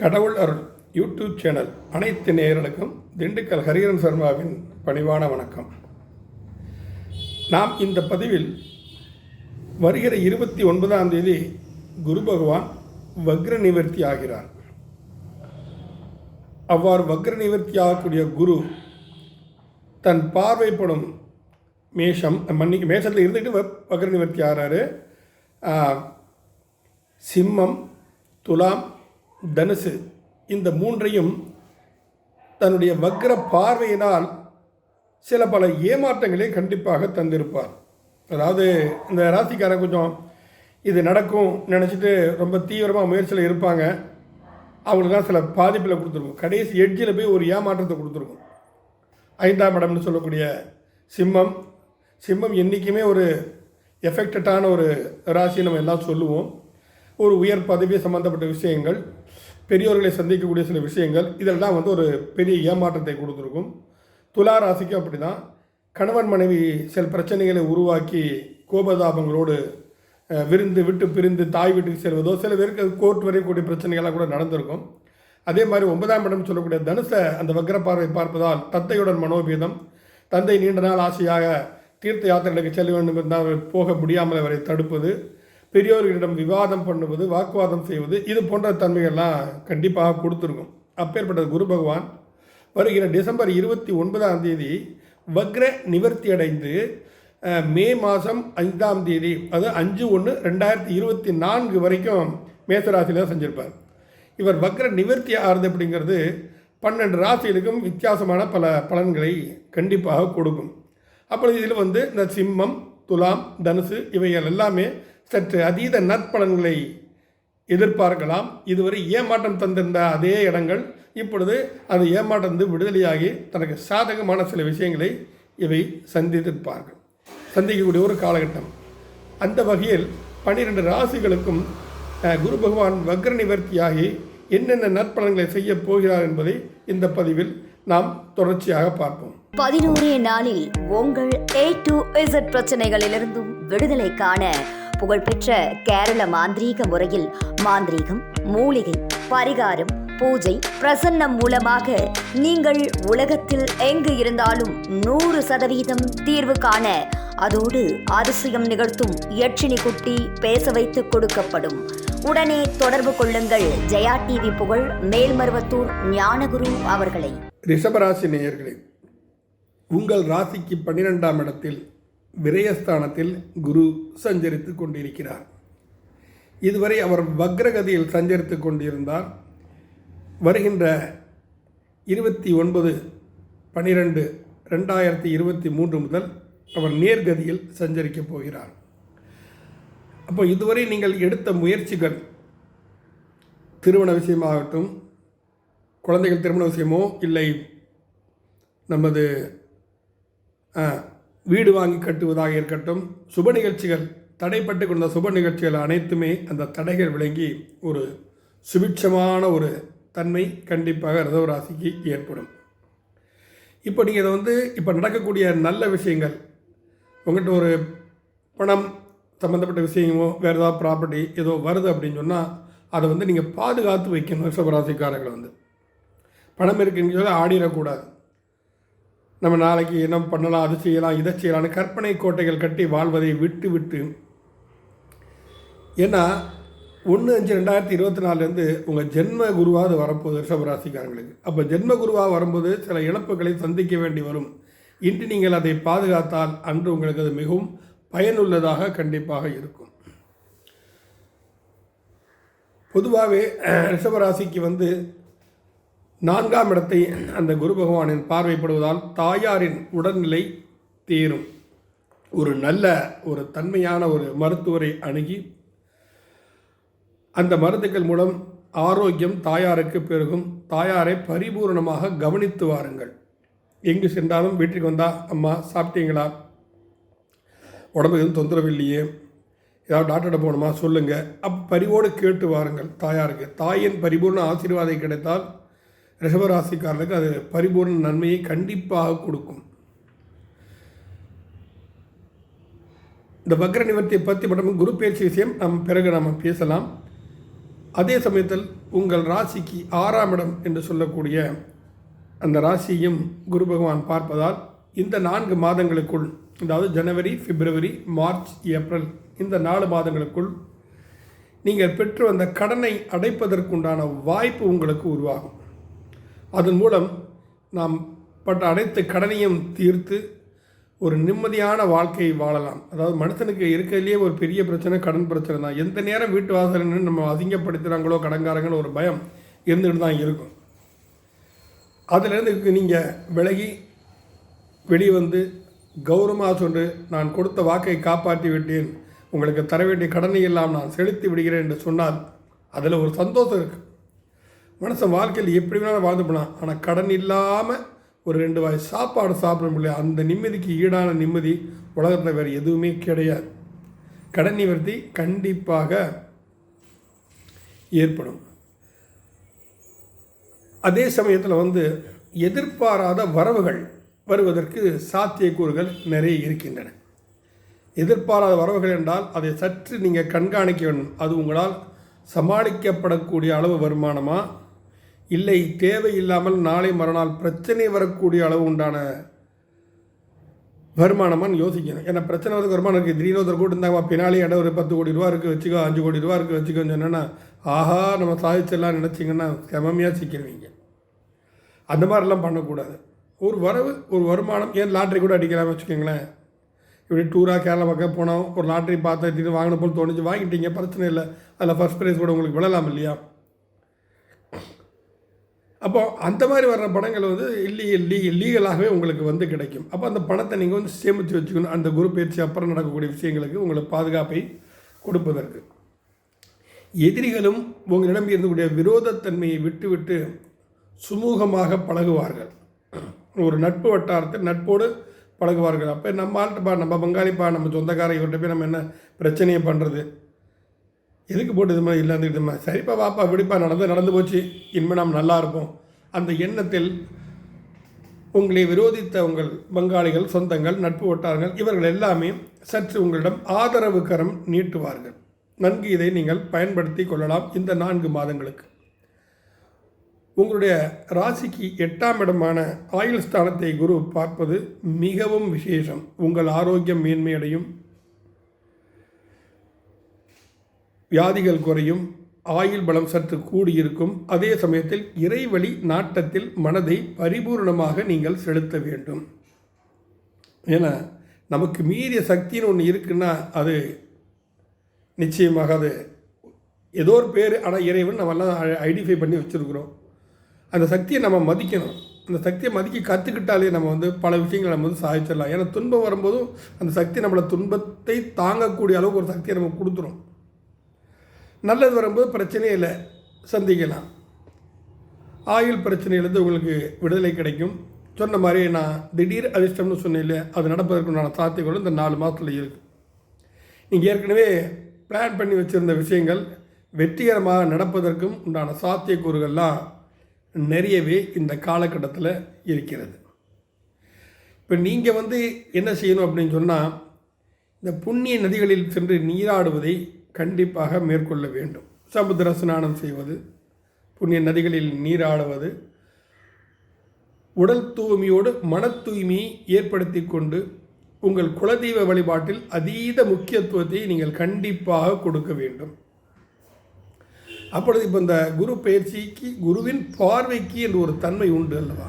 கடவுள் அருள் YouTube channel அனைத்து நேயர்களுக்கும் திண்டுக்கல் ஹரிஹரன் சர்மாவின் பணிவான வணக்கம். நாம் இந்த பதிவில் வருகிற இருபத்தி ஒன்பதாம் தேதி குரு பகவான் வக்ர நிவர்த்தி ஆகிறார். அவ்வாறு வக்ர நிவர்த்தி ஆகக்கூடிய குரு தன் பார்வைப்படும் மேஷம் மன்னிக்கு மேஷத்தில் இருந்துட்டு வ- வக்ர நிவர்த்தி ஆகிறாரு சிம்மம் துலாம் தனுசு. இந்த மூன்றையும் தன்னுடைய வக்ர பார்வையினால் சில பல ஏமாற்றங்களை கண்டிப்பாக தந்திருப்பார். அதாவது இந்த ராசிக்காரன் கொஞ்சம் இது நடக்கும் நினச்சிட்டு ரொம்ப தீவிரமாக முயற்சியில் இருப்பாங்க. அவங்களுக்கு தான் சில பாதிப்பில் கொடுத்துருக்கும். கடைசி எட்ஜில் போய் ஒரு ஏமாற்றத்தை கொடுத்துருக்கும். ஐந்தாம் இடம்னு சொல்லக்கூடிய சிம்மம். சிம்மம் என்றைக்குமே ஒரு எஃபெக்டடான ஒரு ராசி நம்ம எல்லாம் சொல்லுவோம். ஒரு உயர் பதவி சம்மந்தப்பட்ட விஷயங்கள். பெரியோர்களை சந்திக்கக்கூடிய சில விஷயங்கள் இதெல்லாம் வந்து ஒரு பெரிய ஏமாற்றத்தை கொடுத்துருக்கும். துலா ராசிக்கும் அப்படி தான் கணவன் மனைவி சில பிரச்சனைகளை உருவாக்கி கோபதாபங்களோடு விருந்து விட்டு பிரிந்து தாய் வீட்டுக்கு செல்வதோ சில பேருக்கு கோர்ட் வரையக்கூடிய பிரச்சனைகள்லாம் கூட நடந்திருக்கும். அதே மாதிரி ஒன்பதாம் இடம் சொல்லக்கூடிய தனுசை அந்த வக்ர பார்வை பார்ப்பதால் தந்தையுடன் மனோபீதம் தந்தை நீண்ட நாள் ஆசையாக தீர்த்த யாத்திரைகளுக்கு செல்ல வேண்டும் என்றால் அவர் போக முடியாமல் அவரை தடுப்பது பெரியோர்களிடம் விவாதம் பண்ணுவது வாக்குவாதம் செய்வது இது போன்ற தன்மைகள்லாம் கண்டிப்பாக கொடுத்துருக்கும். அப்பேற்பட்ட குரு பகவான். வருகிற டிசம்பர் இருபத்தி ஒன்பதாம் தேதி வக்ர நிவர்த்தி அடைந்து மே மாதம் ஐந்தாம் தேதி அது அஞ்சு ஒன்று ரெண்டாயிரத்தி இருபத்தி நான்கு வரைக்கும் மேசராசியில் தான் செஞ்சுருப்பார். இவர் வக்ர நிவர்த்தி ஆறுது அப்படிங்கிறது பன்னெண்டு ராசிகளுக்கும் வித்தியாசமான பல பலன்களை கண்டிப்பாக கொடுக்கும். அப்பொழுது இதில் வந்து இந்த சிம்மம் துலாம் தனுசு இவைகள் எல்லாமே சற்று அதீத நற்பலன்களை எதிர்பார்க்கலாம். இதுவரை ஏமாற்றம் தந்திருந்த அதே இடங்கள் இப்பொழுது அது ஏமாற்றந்து விடுதலையாகி தனக்கு சாதகமான சில விஷயங்களை இவை சந்தித்திருப்பார்கள். சந்திக்கக்கூடிய ஒரு காலகட்டம். அந்த வகையில் பன்னிரெண்டு ராசிகளுக்கும் குரு பகவான் வக்ர நிவர்த்தியாகி என்னென்ன நற்பலன்களை செய்ய போகிறார் என்பதை இந்த பதிவில் நாம் தொடர்ச்சியாக பார்ப்போம். பதினோரே நாளில் உங்கள் ஏ டு இசட் பிரச்சனைகளிலிருந்தும் விடுதலை காண புகழ்பெற்ற கேரள மாந்திரீக முறையில் மாந்திரீகம் மூலிகை பரிகாரம் பூஜை பிரசன்னம் மூலமாக நீங்கள் உலகத்தில் எங்கு இருந்தாலும் நூறு சதவீதம் தீர்வு காண அதோடு அதிசயம் நிகழ்த்தும் யட்சினி குட்டி பேச வைத்து கொடுக்கப்படும். உடனே தொடர்பு கொள்ளுங்கள். ஜெயா டிவி புகழ் மேல்மருவத்தூர் ஞானகுரு அவர்களை. ரிஷபராசி நேயர்களே உங்கள் ராசிக்கு பன்னிரெண்டாம் இடத்தில் விரயஸ்தானத்தில் குரு சஞ்சரித்து கொண்டிருக்கிறார். இதுவரை அவர் வக்ரகதியில் சஞ்சரித்து கொண்டிருந்தார். வருகின்ற இருபத்தி ஒன்பது பன்னிரெண்டு ரெண்டாயிரத்தி இருபத்தி மூன்று முதல் அவர் நேர்கதியில் சஞ்சரிக்கப் போகிறார். அப்போ இதுவரை நீங்கள் எடுத்த முயற்சிகள் திருமண விஷயமாகட்டும் குழந்தைகள் திருமண விஷயமோ இல்லை நமது வீடு வாங்கி கட்டுவதாக இருக்கட்டும் சுப நிகழ்ச்சிகள் தடைப்பட்டு கொண்ட சுப நிகழ்ச்சிகள் அனைத்துமே அந்த தடைகள் விளங்கி ஒரு சுபிட்சமான ஒரு தன்மை கண்டிப்பாக ரிசவராசிக்கு ஏற்படும். இப்போ நீங்கள் இதை வந்து இப்போ நடக்கக்கூடிய நல்ல விஷயங்கள் உங்கள்கிட்ட ஒரு பணம் சம்மந்தப்பட்ட விஷயமோ வேறு ஏதாவது ப்ராப்பர்ட்டி ஏதோ வருது அப்படின்னு சொன்னால் அதை வந்து நீங்கள் பாதுகாத்து வைக்கணும் ரிஷபராசிக்காரர்கள் வந்து. பணம் இருக்குன்னு சொல்லி ஆடிடக்கூடாது. நம்ம நாளைக்கு என்ன பண்ணலாம் அது செய்யலாம் இதை செய்யலாம்னு கற்பனை கோட்டைகள் கட்டி வாழ்வதை விட்டு விட்டு. ஏன்னா ஒன்று அஞ்சு ரெண்டாயிரத்தி இருபத்தி நாலுலேருந்து உங்கள் ஜென்ம குருவாக அது வரப்போகுது ரிஷபராசிக்காரங்களுக்கு. அப்போ ஜென்ம குருவாக வரும்போது சில இழப்புகளை சந்திக்க வேண்டி வரும். இன்று நீங்கள் அதை பாதுகாத்தால் அன்று உங்களுக்கு அது மிகவும் பயனுள்ளதாக கண்டிப்பாக இருக்கும். பொதுவாகவே ரிஷபராசிக்கு வந்து நான்காம் இடத்தை அந்த குரு பகவானின் பார்வைப்படுவதால் தாயாரின் உடல்நிலை தேரும். ஒரு நல்ல ஒரு தன்மையான ஒரு மருத்துவரை அணுகி அந்த மருந்துகள் மூலம் ஆரோக்கியம் தாயாருக்கு பெருகும். தாயாரை பரிபூரணமாக கவனித்து வாருங்கள். எங்கு சென்றாலும் வீட்டுக்கு வந்தால் அம்மா சாப்பிட்டீங்களா? உடம்பு எதுவும் தொந்தரவு இல்லையே ஏதாவது டாக்டர்கிட்ட போகணுமா? சொல்லுங்கள் அப்போ பரிவோடு கேட்டு வாருங்கள் தாயாருக்கு. தாயின் பரிபூர்ண ஆசீர்வாதம் கிடைத்தால் ரிஷபராசிக்காரர்களுக்கு அது பரிபூர்ண நன்மையை கண்டிப்பாக கொடுக்கும். இந்த வக்ர நிவர்த்தியை பற்றி மட்டும் குரு பேச்சு விஷயம் நம் பிறகு நாம் பேசலாம். அதே சமயத்தில் உங்கள் ராசிக்கு ஆறாம் இடம் என்று சொல்லக்கூடிய அந்த ராசியையும் குரு பகவான் பார்ப்பதால் இந்த நான்கு மாதங்களுக்குள் அதாவது ஜனவரி பிப்ரவரி மார்ச் ஏப்ரல் இந்த நாலு மாதங்களுக்குள் நீங்கள் பெற்று வந்த கடனை அடைப்பதற்குண்டான வாய்ப்பு உங்களுக்கு உருவாகும். அதன் மூலம் நாம் பட்ட அனைத்து கடனையும் தீர்த்து ஒரு நிம்மதியான வாழ்க்கையை வாழலாம். அதாவது மனுஷனுக்கு இருக்கிறதுலேயே ஒரு பெரிய பிரச்சனை கடன் பிரச்சனை தான். எந்த நேரம் வீட்டு வாசல் நம்ம அதிகப்படுத்துகிறாங்களோ கடன்காரங்கன்னு ஒரு பயம் இருந்துகிட்டு தான் இருக்கும். அதிலிருந்து நீங்கள் விலகி வெளியே வந்து கௌரவமாக சொன்று நான் கொடுத்த வாக்கை காப்பாற்றி விட்டேன். உங்களுக்கு தர வேண்டிய கடனை எல்லாம் நான் செலுத்தி விடுகிறேன் என்று சொன்னால் அதில் ஒரு சந்தோஷம் இருக்குது மனுஷன் வாழ்க்கையில் எப்படி வேணாலும் வாழ்ந்து போனான் ஆனால் கடன் இல்லாமல் ஒரு ரெண்டு வாய் சாப்பாடு சாப்பிட முடியல. அந்த நிம்மதிக்கு ஈடான நிம்மதி உலகத்தில் வேறு எதுவுமே கிடையாது. கடன் நிவர்த்தி கண்டிப்பாக ஏற்படும். அதே சமயத்தில் வந்து எதிர்பாராத வரவுகள் வருவதற்கு சாத்தியக்கூறுகள் நிறைய இருக்கின்றன. எதிர்பாராத வரவுகள் என்றால் அதை சற்று நீங்கள் கண்காணிக்க வேண்டும். அது உங்களால் சமாளிக்கப்படக்கூடிய அளவு வருமானமாக இல்லை தேவையில்லாமல் நாளை மறுநாள் பிரச்சனை வரக்கூடிய அளவு உண்டான வருமானமான்னு யோசிக்கணும். ஏன்னா பிரச்சனை வந்து வருமானம் இருக்குது திடீர்னு ஒருத்தர் கூட இருந்தாங்க பின்னாலே இடம் ஒரு பத்து கோடி ரூபா இருக்குது வச்சுக்கோ அஞ்சு கோடி ரூபா இருக்குது வச்சுக்கோன்னு சொன்னேன்னா ஆஹா நம்ம சாதிச்சிடலாம் நினச்சிங்கன்னா செமமையாக சிக்கிடுவீங்க அந்த மாதிரிலாம் பண்ணக்கூடாது. ஒரு வரவு ஒரு வருமானம் ஏன் லாட்ரி கூட அடிக்கலாம்னு வச்சுக்கோங்களேன். இப்படி டூராக கேரளா பக்கம் போனோம் ஒரு லாட்ரி பார்த்து திடீர்னு வாங்கின போல் தோணுச்சு வாங்கிட்டீங்க பிரச்சனை இல்லை. அதில் ஃபஸ்ட் ப்ரைஸ் கூட உங்களுக்கு விழலாம் இல்லையா? அப்போ அந்த மாதிரி வர்ற படங்கள் வந்து இல்லீகல் லீகல் லீகலாகவே உங்களுக்கு வந்து கிடைக்கும். அப்போ அந்த பணத்தை நீங்கள் வந்து சேமித்து வச்சுக்கணும். அந்த குரு பயிற்சி அப்புறம் நடக்கக்கூடிய விஷயங்களுக்கு உங்களுக்கு பாதுகாப்பை கொடுப்பதற்கு. எதிரிகளும் உங்களிடம் இருந்தக்கூடிய விரோதத்தன்மையை விட்டுவிட்டு சுமூகமாக பழகுவார்கள். ஒரு நட்பு வட்டாரத்தில் நட்போடு பழகுவார்கள். அப்போ நம்ம ஆள்கிட்டப்பா நம்ம பங்காளிப்பா நம்ம சொந்தக்கார இவர்கிட்ட போய் நம்ம என்ன பிரச்சனையை பண்ணுறது எதுக்கு போட்டு இது மாதிரி இல்லாத இது மாதிரி? சரிப்பா வாப்பா விடுப்பா நடந்து நடந்து போச்சு. இனிமேல் நாம் நல்லா இருப்போம். அந்த எண்ணத்தில் உங்களை விரோதித்த உங்கள் பங்காளிகள் சொந்தங்கள் நட்பு வட்டாரங்கள் இவர்கள் எல்லாமே சற்று உங்களிடம் ஆதரவு கரம் நீட்டுவார்கள். நன்கு இதை நீங்கள் பயன்படுத்தி கொள்ளலாம் இந்த நான்கு மாதங்களுக்கு. உங்களுடைய ராசிக்கு எட்டாம் இடமான ஆயுள் ஸ்தானத்தை குரு பார்ப்பது மிகவும் விசேஷம். உங்கள் ஆரோக்கியம் மேன்மையடையும். வியாதிகள் குறையும் ஆயுள் பலம் சற்று கூடியிருக்கும். அதே சமயத்தில் இறைவழி நாட்டத்தில் மனதை பரிபூர்ணமாக நீங்கள் செலுத்த வேண்டும். ஏன்னா நமக்கு மீறிய சக்தின்னு ஒன்று இருக்குன்னா அது நிச்சயமாக அது ஏதோ ஒரு பேர் ஆனால் இறைவன் நம்மெல்லாம் ஐடென்டிஃபை பண்ணி வச்சுருக்குறோம். அந்த சக்தியை நம்ம மதிக்கணும். அந்த சக்தியை மதிக்க கற்றுக்கிட்டாலே நம்ம வந்து பல விஷயங்களை நம்ம வந்து சாதிச்சிடலாம். ஏன்னா துன்பம் வரும்போதும் அந்த சக்தி நம்மளை துன்பத்தை தாங்கக்கூடிய அளவுக்கு ஒரு சக்தியை நம்ம கொடுத்துரும். நல்லது வரும்போது பிரச்சனையே இல்லை சந்திக்கலாம். ஆயுள் பிரச்சனையிலேருந்து உங்களுக்கு விடுதலை கிடைக்கும். சொன்ன மாதிரி நான் திடீர் அதிர்ஷ்டம்னு சொன்னேன் அது நடப்பதற்குண்டான சாத்தியங்களும் இந்த நாலு மாதத்தில் இருக்குது நீங்கள் ஏற்கனவே பிளான் பண்ணி வச்சுருந்த விஷயங்கள் வெற்றிகரமாக நடப்பதற்கும் உண்டான சாத்தியக்கூறுகள்லாம் நிறையவே இந்த காலகட்டத்தில் இருக்கிறது. இப்போ நீங்கள் வந்து என்ன செய்யணும் அப்படின்னு சொன்னால் இந்த புண்ணிய நதிகளில் சென்று நீராடுவதை கண்டிப்பாக மேற்கொள்ள வேண்டும். சமுத்திர ஸ்நானம் செய்வது புண்ணிய நதிகளில் நீராடுவது உடல் தூய்மையோடு மன தூய்மையை ஏற்படுத்தி கொண்டு உங்கள் குலதெய்வ வழிபாட்டில் அதீத முக்கியத்துவத்தை நீங்கள் கண்டிப்பாக கொடுக்க வேண்டும். அப்பொழுது இப்போ இந்த குரு பயிற்சிக்கு குருவின் பார்வைக்கு என்று ஒரு தன்மை உண்டு அல்லவா?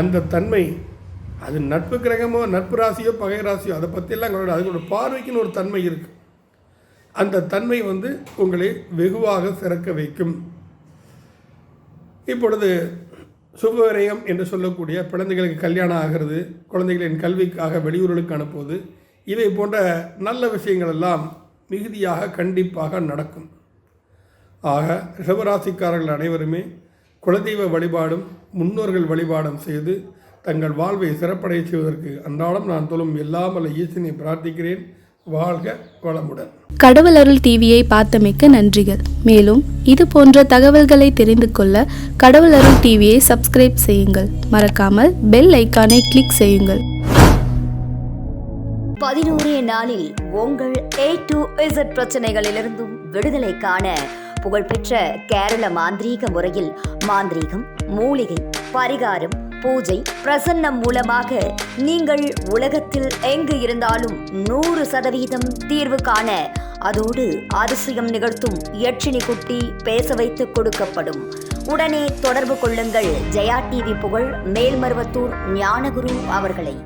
அந்த தன்மை அது நட்பு கிரகமோ நட்பு ராசியோ பகை ராசியோ அதை பற்றியெல்லாம் எங்களோட அதுக்கு ஒரு பார்வைக்குன்னு ஒரு தன்மை இருக்குது அந்த தன்மை வந்து உங்களை வெகுவாக சிறக்க வைக்கும். இப்பொழுது சுபவிரயம் என்று சொல்லக்கூடிய குழந்தைகளுக்கு கல்யாணம் ஆகிறது குழந்தைகளின் கல்விக்காக வெளியூர்களுக்கு அனுப்புவது இவை போன்ற நல்ல விஷயங்கள் எல்லாம் மிகுதியாக கண்டிப்பாக நடக்கும். ஆக ரிஷபராசிக்காரர்கள் அனைவருமே குலதெய்வ வழிபாடும் முன்னோர்கள் வழிபாடும் செய்து தங்கள் வாழ்வை சிறப்படைய செய்வதற்கு அன்றாடம் நான் தொழும் எல்லாமல்ல ஈசனை பிரார்த்திக்கிறேன். வாழ்க வளமுடன். கடவுள் அருள் டிவியை பார்த்தமைக்க நன்றிகள். மேலும் இது போன்ற தகவல்களை தெரிந்து கொள்ள கடவுள் அருள் டிவியை சப்ஸ்கிரைப் செய்யுங்கள். மறக்காமல் பெல் ஐக்கானை கிளிக் செய்யுங்கள். பதினோரே நாளில் உங்கள் ஏ டு இசட் பிரச்சனைகளிலிருந்தும் விடுதலை காண புகழ்பெற்ற கேரள மாந்திரீக முறையில் மாந்திரீகம் மூலிகை பரிகாரம் பூஜை பிரசன்னம் மூலமாக நீங்கள் உலகத்தில் எங்கு இருந்தாலும் நூறு சதவீதம் தீர்வு காண அதோடு அதிசயம் நிகழ்த்தும் யட்சினி குட்டி பேச வைத்து கொடுக்கப்படும். உடனே தொடர்பு கொள்ளுங்கள். ஜெயா டிவி புகழ் மேல்மருவத்தூர் ஞானகுரு அவர்களை.